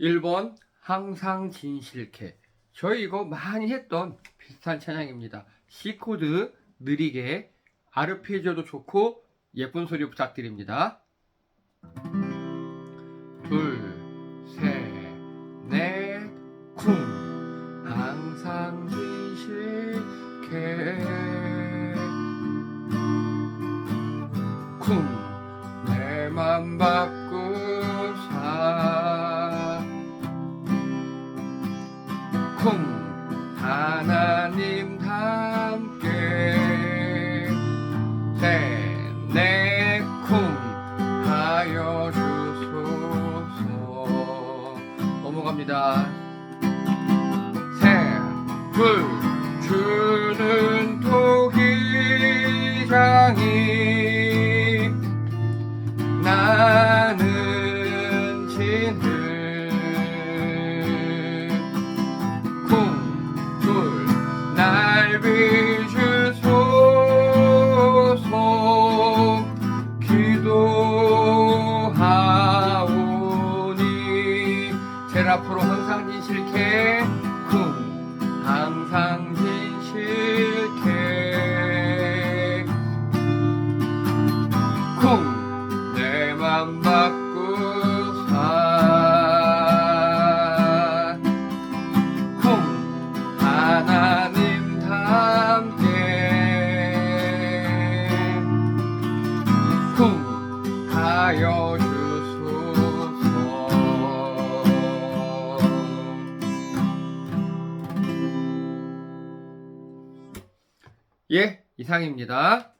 1번 항상 진실케 저희 이거 많이 했던 비슷한 찬양입니다. C코드 느리게 아르페지오도 좋고 예쁜 소리 부탁드립니다. 둘 셋 넷 쿵. 항상 쿵 하나님 함께 셋넷쿵 하여 주소서. 넘어갑니다. 셋둘 주는 토기장이 제일 앞으로 항상 진실케 쿵. 항상 진실케 쿵내맘 바꾸 사. 쿵. 하나님 함께. 쿵. 하여 예 이상입니다